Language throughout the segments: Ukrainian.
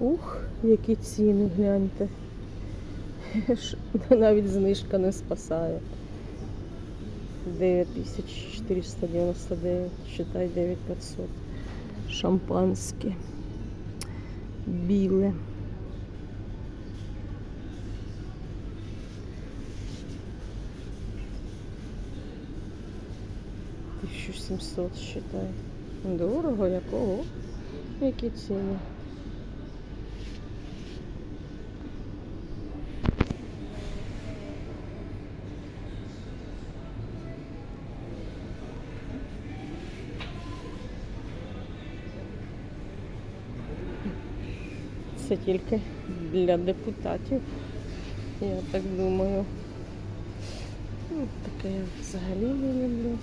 Ух, які ціни, гляньте. Навіть знижка не спасає. 9499, считай 9500. Шампанське. Біле. Тисячу сімсот, считай. Дорого, якого? Які ціни? Це тільки для депутатів. Я так думаю. Ну, таке я взагалі не люблю.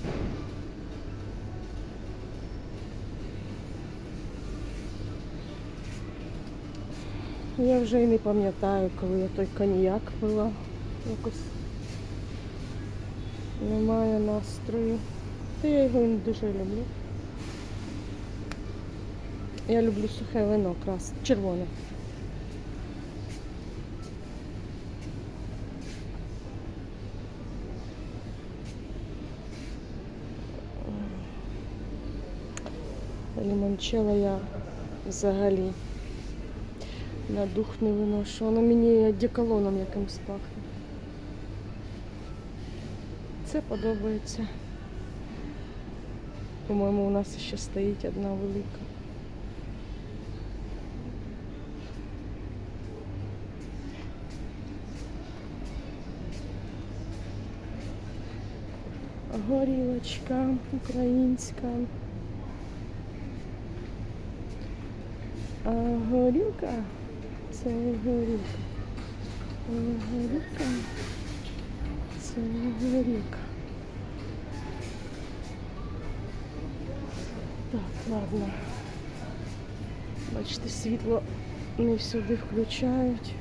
Я вже і не пам'ятаю, коли я той коньяк пила. Якось немає настрою. Та я його не дуже люблю. Я люблю сухе вино, крас, червоне. Лімончелло я взагалі на дух не виношу. Воно мені одеколоном якимсь пахне. Це подобається. По-моєму, у нас ще стоїть одна велика. Горілочка українська. А горілка це горілка. Горілка це горілка. Так, ладно. Бачите, світло не всюди включають.